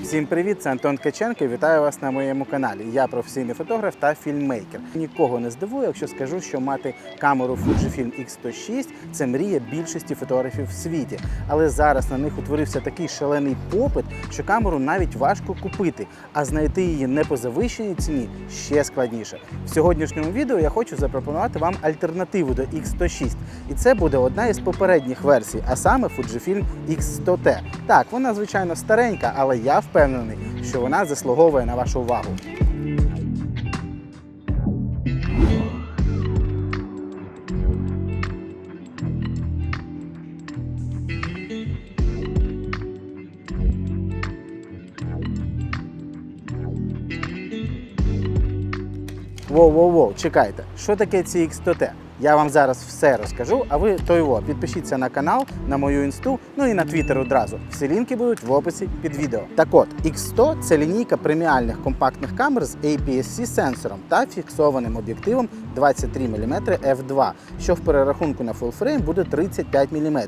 Всім привіт, це Антон Ткаченко. і Вітаю вас на моєму каналі. Я професійний фотограф та фільммейкер. Нікого не здивую, якщо скажу, що мати камеру Fujifilm X106 – це мрія більшості фотографів в світі. Але зараз на них утворився такий шалений попит, що камеру навіть важко купити, а знайти її не по завищеній ціні ще складніше. В сьогоднішньому відео я хочу запропонувати вам альтернативу до X106. І це буде одна із попередніх версій, а саме Fujifilm X100T. Так, вона звичайно старенька, але я впевнений, що вона заслуговує на вашу увагу. Воу-воу-воу, чекайте, що таке ці X100T? Я вам зараз все розкажу, а ви той його. підпишіться на канал, на мою інсту, ну і на твіттер одразу. Всі лінки будуть в описі під відео. Так от, X100 це лінійка преміальних компактних камер з APS-C сенсором та фіксованим об'єктивом 23 мм f2, що в перерахунку на фулфрейм буде 35 мм.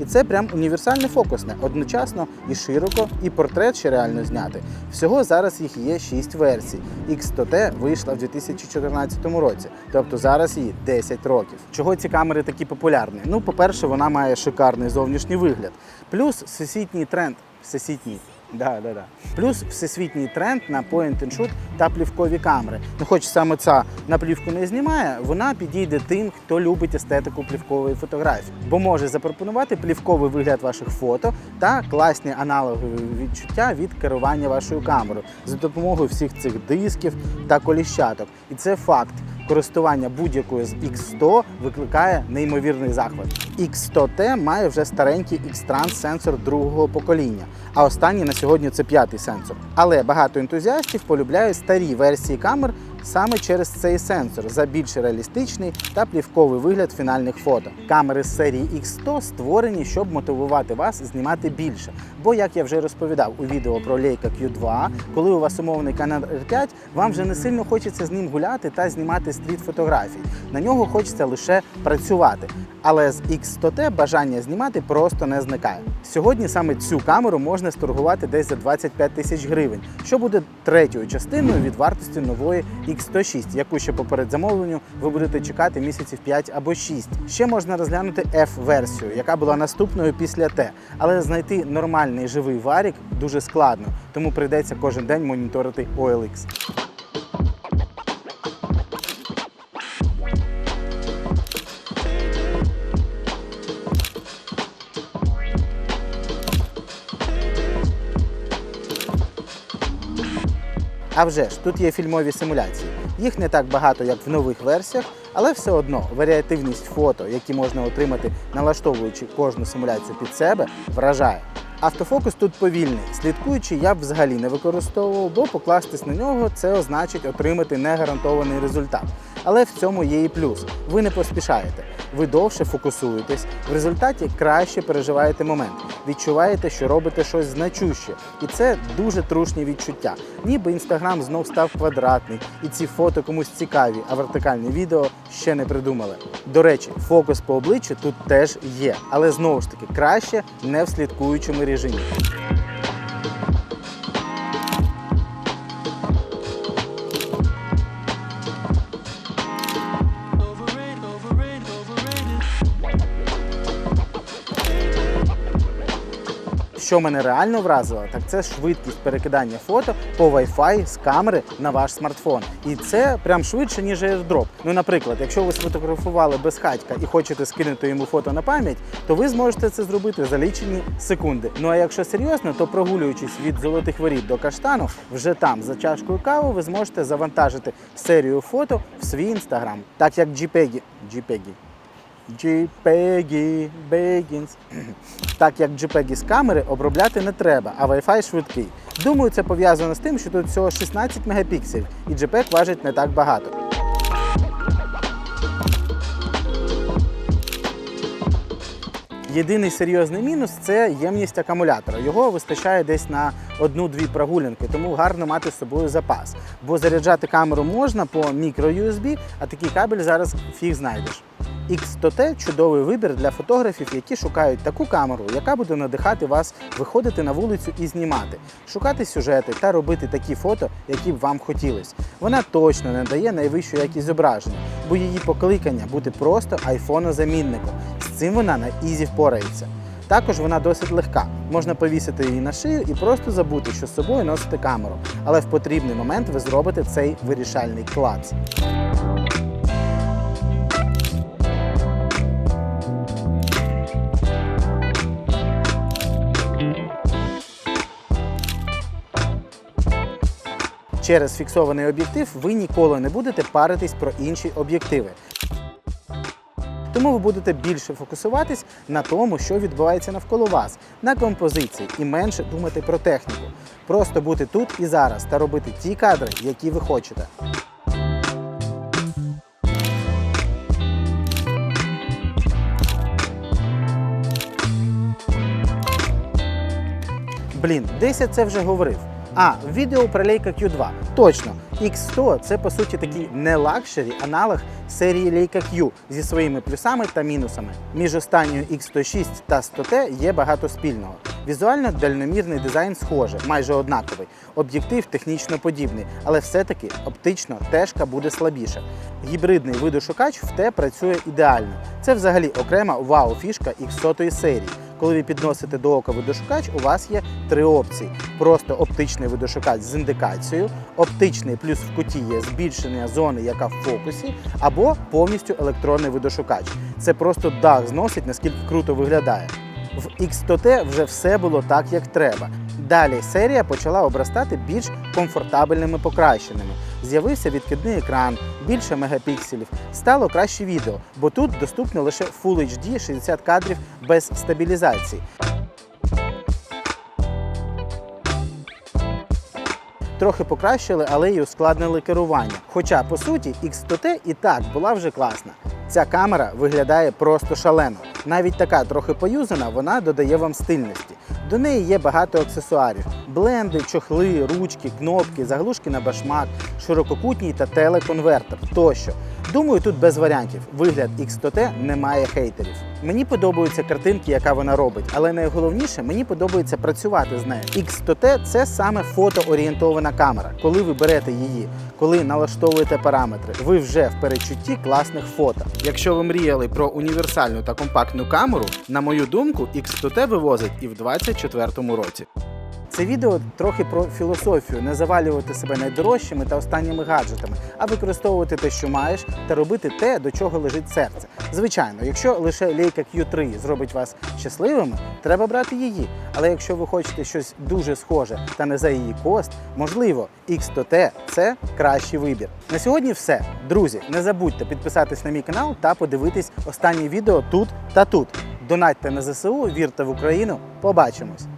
І це прям універсальне фокусне, одночасно і широко, і портрет ще реально зняти. Всього зараз їх є 6 версій. X100T вийшла в 2014 році, тобто зараз їй 10 років. Чого ці камери такі популярні? Ну, по-перше, вона має шикарний зовнішній вигляд. Плюс всесвітній тренд. Всесвітній. Да, да, да. Плюс всесвітній тренд на point and shoot та плівкові камери. Ну, хоч саме ця на плівку не знімає, вона підійде тим, хто любить естетику плівкової фотографії, бо може запропонувати плівковий вигляд ваших фото та класні аналогові відчуття від керування вашою камерою за допомогою всіх цих дисків та коліщаток. І це факт. Користування будь-якою з X100 викликає неймовірний захват. X100T має вже старенький X-Trans сенсор другого покоління, а останній на сьогодні це п'ятий сенсор. Але багато ентузіастів полюбляють старі версії камер саме через цей сенсор за більш реалістичний та плівковий вигляд фінальних фото. Камери з серії X100 створені, щоб мотивувати вас знімати більше. Бо, як я вже розповідав у відео про Leica Q2, коли у вас умовний Canon R5, вам вже не сильно хочеться з ним гуляти та знімати стріт фотографій. На нього хочеться лише працювати. Але з X100T бажання знімати просто не зникає. Сьогодні саме цю камеру можна сторгувати десь за 25 тисяч гривень, що буде третьою частиною від вартості нової X106, яку ще поперед замовленню ви будете чекати місяців 5 або 6. Ще можна розглянути F-версію, яка була наступною після T. Але знайти нормальний живий варік дуже складно, тому прийдеться кожен день моніторити OLX. А вже ж, тут є фільмові симуляції. Їх не так багато, як в нових версіях, але все одно варіативність фото, які можна отримати, налаштовуючи кожну симуляцію під себе, вражає. Автофокус тут повільний, слідкуючи, я б взагалі не використовував, бо покластись на нього це означить отримати негарантований результат. Але в цьому є і плюс. Ви не поспішаєте, ви довше фокусуєтесь, в результаті краще переживаєте момент, відчуваєте, що робите щось значуще. І це дуже трушні відчуття. Ніби інстаграм знов став квадратний, і ці фото комусь цікаві, а вертикальні відео ще не придумали. До речі, фокус по обличчю тут теж є, але знову ж таки краще не в слідкуючому режимі. Що мене реально вразило, так це швидкість перекидання фото по Wi-Fi з камери на ваш смартфон. І це прям швидше, ніж AirDrop. Ну, наприклад, якщо ви сфотографували без хатька і хочете скинути йому фото на пам'ять, то ви зможете це зробити за лічені секунди. Ну а якщо серйозно, то прогулюючись від золотих воріт до каштану, вже там за чашкою кави ви зможете завантажити серію фото в свій інстаграм, так як JPEG. JPEG. JPEG, Begins. Так як JPEG з камери обробляти не треба, а Wi-Fi швидкий. Думаю, це пов'язано з тим, що тут всього 16 мегапікселів і JPEG важить не так багато. Єдиний серйозний мінус це ємність акумулятора. Його вистачає десь на одну-дві прогулянки, тому гарно мати з собою запас. Бо заряджати камеру можна по мікро-USB, а такий кабель зараз фіг знайдеш. X100T – чудовий вибір для фотографів, які шукають таку камеру, яка буде надихати вас виходити на вулицю і знімати, шукати сюжети та робити такі фото, які б вам хотілось. Вона точно не дає найвищу якість зображення, бо її покликання бути просто айфонозамінником. З цим вона на ізі впорається. Також вона досить легка. Можна повісити її на шию і просто забути, що з собою носити камеру. Але в потрібний момент ви зробите цей вирішальний клац. Через фіксований об'єктив ви ніколи не будете паритись про інші об'єктиви. Тому ви будете більше фокусуватись на тому, що відбувається навколо вас, на композиції і менше думати про техніку. Просто бути тут і зараз та робити ті кадри, які ви хочете. Блін, десь я це вже говорив. А, відео про Leica Q2. Точно, X100 це по суті такий не лакшері аналог серії Leica Q зі своїми плюсами та мінусами. Між останньою X106 та 100T є багато спільного. Візуально дальномірний дизайн схоже, майже однаковий. Об'єктив технічно подібний, але все-таки оптично тежка буде слабіша. Гібридний видошукач в Т працює ідеально. Це взагалі окрема вау-фішка X100 серії. Коли ви підносите до ока видошукач, у вас є три опції: просто оптичний видошукач з індикацією, оптичний плюс в куті є збільшення зони, яка в фокусі, або повністю електронний видошукач. Це просто дах зносить, наскільки круто виглядає. В X100T вже все було так, як треба. Далі серія почала обростати більш комфортабельними покращеннями. З'явився відкидний екран, більше мегапікселів, стало краще відео, бо тут доступно лише Full HD 60 кадрів без стабілізації. Трохи покращили, але й ускладнили керування. Хоча, по суті, X100T і так була вже класна. Ця камера виглядає просто шалено. Навіть така трохи поюзана, вона додає вам стильності. До неї є багато аксесуарів: бленди, чохли, ручки, кнопки, заглушки на башмак, ширококутній та телеконвертер тощо. Думаю, тут без варіантів. Вигляд X100T не має хейтерів. Мені подобаються картинки, яка вона робить, але найголовніше мені подобається працювати з нею. X100T – це саме фотоорієнтована камера. Коли ви берете її, коли налаштовуєте параметри, ви вже в передчутті класних фото. Якщо ви мріяли про універсальну та компактну камеру, на мою думку, X100T вивозить і в 2024 році. Це відео трохи про філософію, не завалювати себе найдорожчими та останніми гаджетами, а використовувати те, що маєш, та робити те, до чого лежить серце. Звичайно, якщо лише Leica Q3 зробить вас щасливими, треба брати її. Але якщо ви хочете щось дуже схоже та не за її кост, можливо, X100T – це кращий вибір. На сьогодні все. Друзі, не забудьте підписатись на мій канал та подивитись останні відео тут та тут. Донатьте на ЗСУ, вірте в Україну. Побачимось!